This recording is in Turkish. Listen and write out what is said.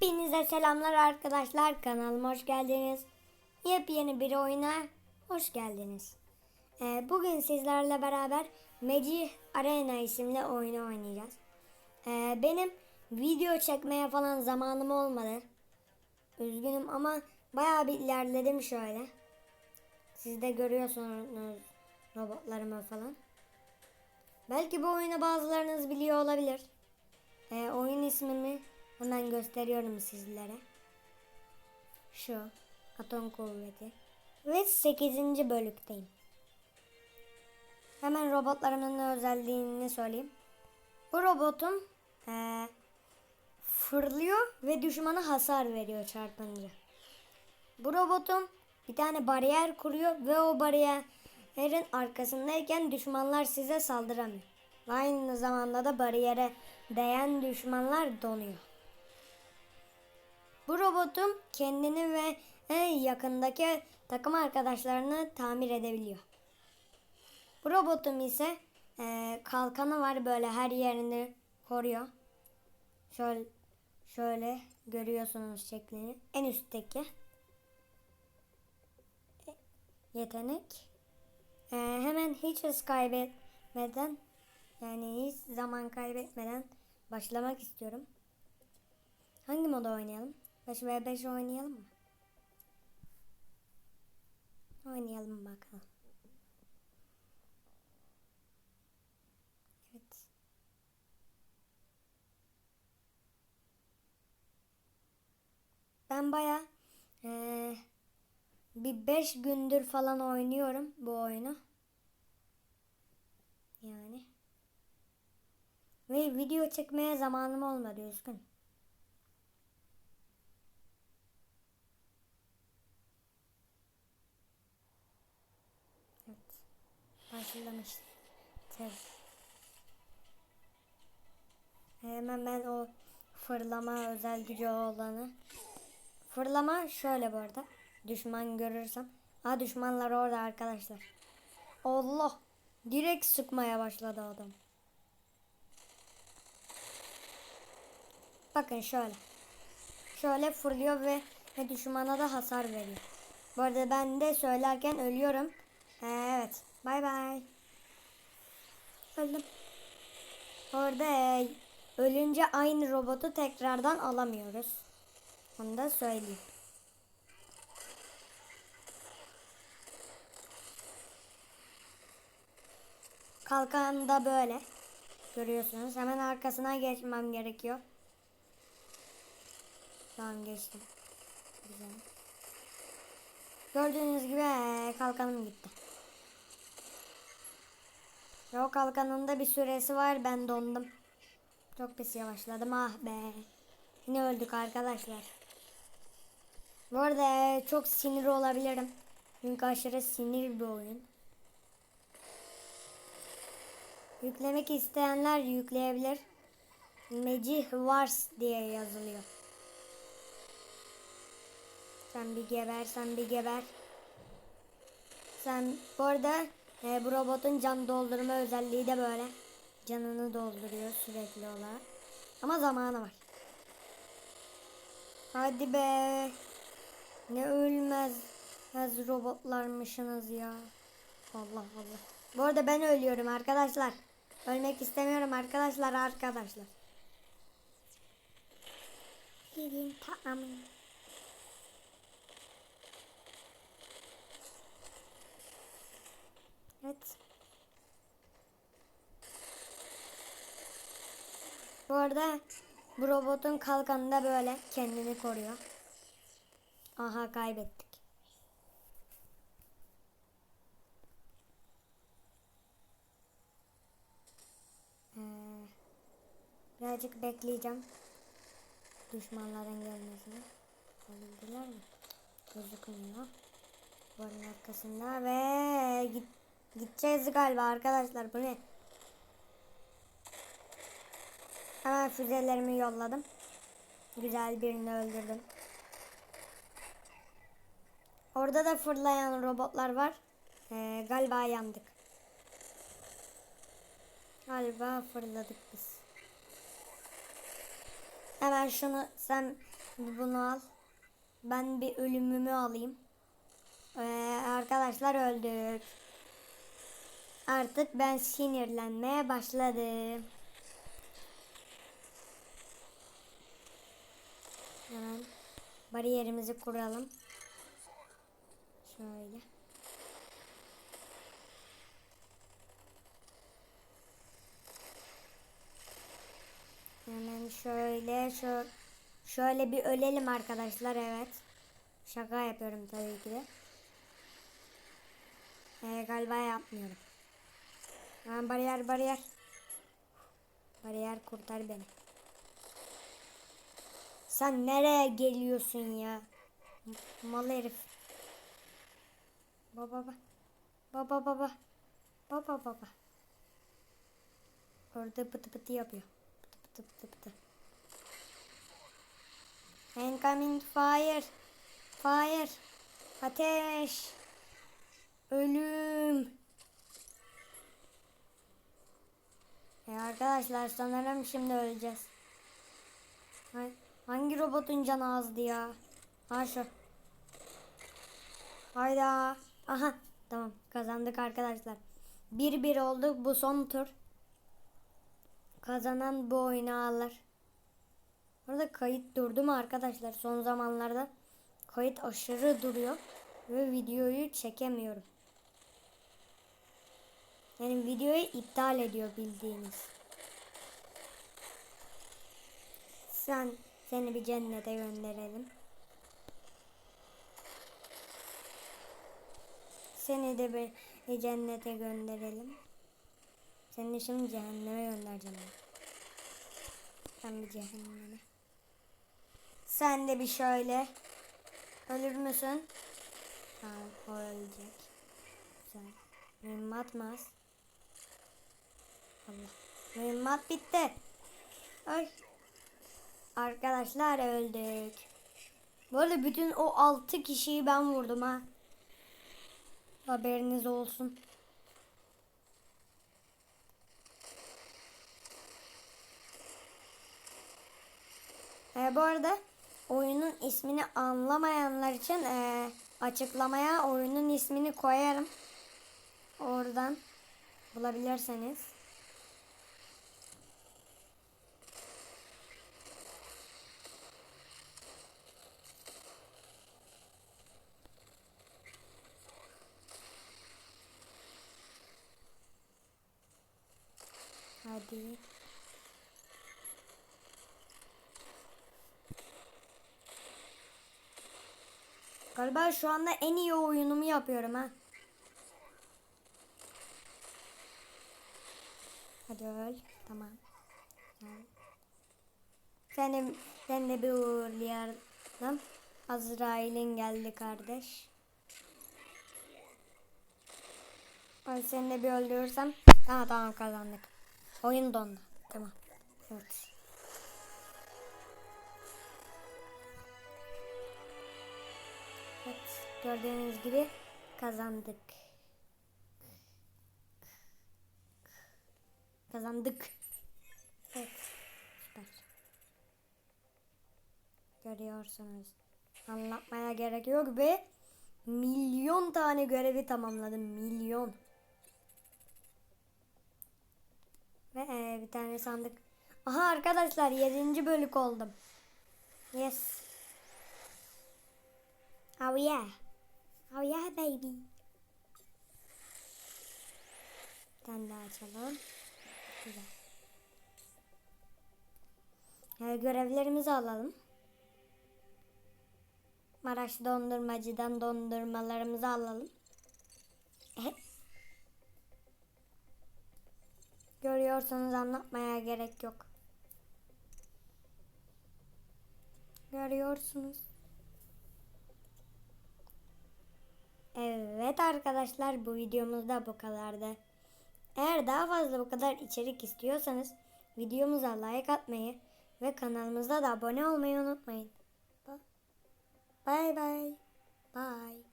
Hepinize selamlar arkadaşlar. Kanalıma hoş geldiniz. Yepyeni bir oyuna hoş geldiniz. Ee, bugün sizlerle beraber Magic Arena isimli oyunu oynayacağız. Ee, benim video çekmeye falan zamanım olmadı. Üzgünüm ama bayağı bir ilerledim şöyle. Siz de görüyorsunuz robotlarımı falan. Belki bu oyunu bazılarınız biliyor olabilir. Ee, oyun ismini hemen gösteriyorum sizlere. Şu atom kuvveti. Ve 8. bölükteyim. Hemen robotlarımın özelliğini söyleyeyim. Bu robotum ee, fırlıyor ve düşmana hasar veriyor çarpınca. Bu robotum bir tane bariyer kuruyor ve o bariyerin arkasındayken düşmanlar size saldıramıyor. Aynı zamanda da bariyere değen düşmanlar donuyor. Bu robotum kendini ve e, yakındaki takım arkadaşlarını tamir edebiliyor. Bu robotum ise e, kalkanı var böyle her yerini koruyor. Şöyle şöyle görüyorsunuz şeklini. En üstteki yetenek. E, hemen hiç hız kaybetmeden yani hiç zaman kaybetmeden başlamak istiyorum. Hangi moda oynayalım? 5 v 5 oynayalım mı? Oynayalım bakalım. Evet. Ben baya eee, bir 5 gündür falan oynuyorum bu oyunu. Yani. Ve video çekmeye zamanım olmadı üzgün. Evet. Başlamış. Hemen ben o fırlama özel gücü olanı. Fırlama şöyle bu arada. Düşman görürsem. Aa düşmanlar orada arkadaşlar. Allah. Direkt sıkmaya başladı adam. Bakın şöyle. Şöyle fırlıyor ve, düşmana da hasar veriyor. Bu arada ben de söylerken ölüyorum. Evet. Bay bay. Öldüm. Orada ölünce aynı robotu tekrardan alamıyoruz. Onu da söyleyeyim. Kalkan da böyle. Görüyorsunuz. Hemen arkasına geçmem gerekiyor. Tamam geçtim. Güzel. Gördüğünüz gibi kalkanım gitti. Ve o kalkanın da bir süresi var. Ben dondum. Çok pis yavaşladım. Ah be. Yine öldük arkadaşlar. Bu arada ee, çok sinir olabilirim. Çünkü aşırı sinir bir oyun. Yüklemek isteyenler yükleyebilir. Magic Wars diye yazılıyor. Sen bir geber, sen bir geber. Sen bu arada e, bu robotun can doldurma özelliği de böyle. Canını dolduruyor sürekli olarak. Ama zamanı var. Hadi be. Ne ölmez. Az robotlarmışsınız ya. Allah Allah. Bu arada ben ölüyorum arkadaşlar. Ölmek istemiyorum arkadaşlar arkadaşlar. Gidin tamam. Evet. Bu arada bu robotun kalkanı da böyle kendini koruyor. Aha kaybettik. Ee, birazcık bekleyeceğim. Düşmanların gelmesini. Olabildiler mi? Gözükmüyor. Duvarın arkasında ve gideceğiz galiba arkadaşlar. Bu ne? Hemen füzelerimi yolladım. Güzel birini öldürdüm. Orada da fırlayan robotlar var. Ee, galiba yandık. Galiba fırladık biz. Hemen şunu sen bunu al. Ben bir ölümümü alayım. Ee, arkadaşlar öldük. Artık ben sinirlenmeye başladım. Hemen bariyerimizi kuralım. Şöyle. Hemen şöyle şö şöyle bir ölelim arkadaşlar evet. Şaka yapıyorum tabii ki de. Ee, galiba yapmıyorum. Hemen bariyer bariyer. Bariyer kurtar beni. Sen nereye geliyorsun ya? Mal herif. Baba baba. Baba baba. Baba baba. Orada pıtı pıtı yapıyor. Pıtı pıtı pıtı pıtı. Incoming fire. Fire. Ateş. Ölüm. Arkadaşlar sanırım şimdi öleceğiz. Hangi robotun canı azdı ya? Ha şu. Hayda. Aha. Tamam kazandık arkadaşlar. 1-1 oldu bu son tur. Kazanan bu oyunu alır. Burada kayıt durdu mu arkadaşlar? Son zamanlarda kayıt aşırı duruyor ve videoyu çekemiyorum. Yani videoyu iptal ediyor bildiğiniz. Sen seni bir cennete gönderelim. Seni de bir, cennete gönderelim. Seni şimdi cehenneme göndereceğim. Sen bir cehenneme. Sen de bir şöyle. Ölür müsün? Tamam o ölecek. Güzel. Mühimmat mı Allah. Mühimmat bitti. Ay. Arkadaşlar öldük. Bu arada bütün o 6 kişiyi ben vurdum ha. Haberiniz olsun. E, bu arada oyunun ismini anlamayanlar için e, açıklamaya oyunun ismini koyarım. Oradan bulabilirseniz. Hadi. Galiba şu anda en iyi oyunumu yapıyorum ha. Hadi öl. Tamam. Gel. Seni, sen de bir uğurlayalım. Azrail'in geldi kardeş. Ben seni de bir öldürürsem. Tamam tamam kazandık. Oyun dondu. Tamam. Evet. Evet. Gördüğünüz gibi kazandık. Kazandık. Evet. Süper. Görüyorsunuz. Anlatmaya gerek yok ve milyon tane görevi tamamladım. Milyon. Ve e, bir tane sandık. Aha arkadaşlar 7. bölük oldum. Yes. Oh yeah. Oh yeah baby. Bir tane daha açalım. Güzel. E, görevlerimizi alalım. Maraş dondurmacıdan dondurmalarımızı alalım. Görüyorsanız anlatmaya gerek yok. Görüyorsunuz. Evet arkadaşlar bu videomuz da bu kadardı. Eğer daha fazla bu kadar içerik istiyorsanız videomuza like atmayı ve kanalımıza da abone olmayı unutmayın. Bye bye. Bye.